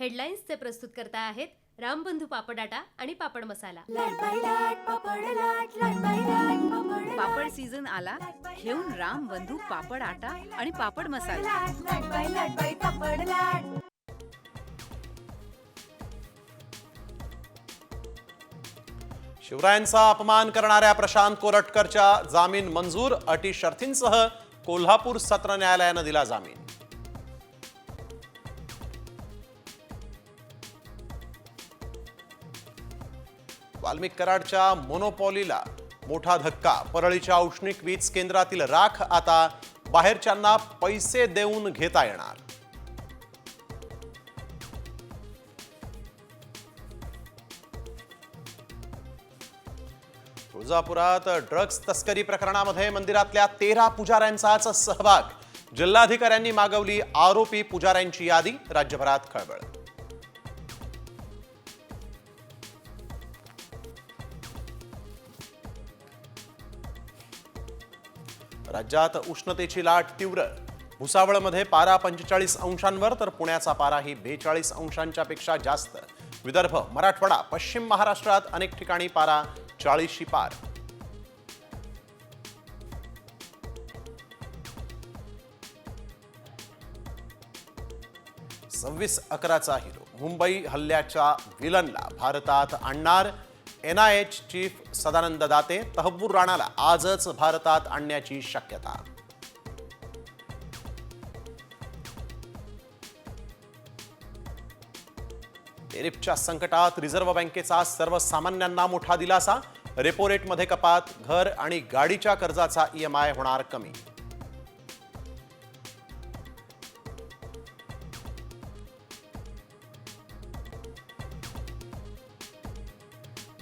हेडलाईन्सचे प्रस्तुत करता आहेत रामबंधू पापडाटा आणि पापड मसाला. पापड सीझन आला घेऊन राम बंधू पापड आटा आणि पापड मसाला. शिवरायांचा अपमान करणाऱ्या प्रशांत कोरटकरच्या जामीन मंजूर अटी शर्थींसह कोल्हापूर सत्र न्यायालयानं दिला जामीन. वाल्मिक कराडच्या मोनोपॉलीला मोठा धक्का. परळीच्या औष्णिक वीज केंद्रातील राख आता बाहेरच्यांना पैसे देऊन घेता येणार. तुळजापुरात ड्रग्ज तस्करी प्रकरणामध्ये मंदिरातल्या तेरा पुजाऱ्यांचाच सहभाग. जिल्हाधिकाऱ्यांनी मागवली आरोपी पुजाऱ्यांची यादी. राज्यभरात खळबळ. राज्यात उष्णतेची लाट तीव्र. भुसावळमध्ये पारा पंचेचाळीस अंशांवर तर पुण्याचा पाराही बेचाळीस अंशांच्या पेक्षा जास्त. विदर्भ मराठवाडा पश्चिम महाराष्ट्रात अनेक ठिकाणी पारा चाळीसशी पार. सव्वीस अकराचा हिरो. मुंबई हल्ल्याच्या विलनला भारतात आणणार N I H chief Sadanand Date Tahawwur राणाला आजच भारतात आणण्याची शक्यता. एरिपच्या संकटात रिझर्व्ह बँकेचा सर्वसामान्यांना मोठा दिलासा रेपो रेटमध्ये कपात घर आणि गाडीच्या कर्जाचा ईएमआय होणार कमी.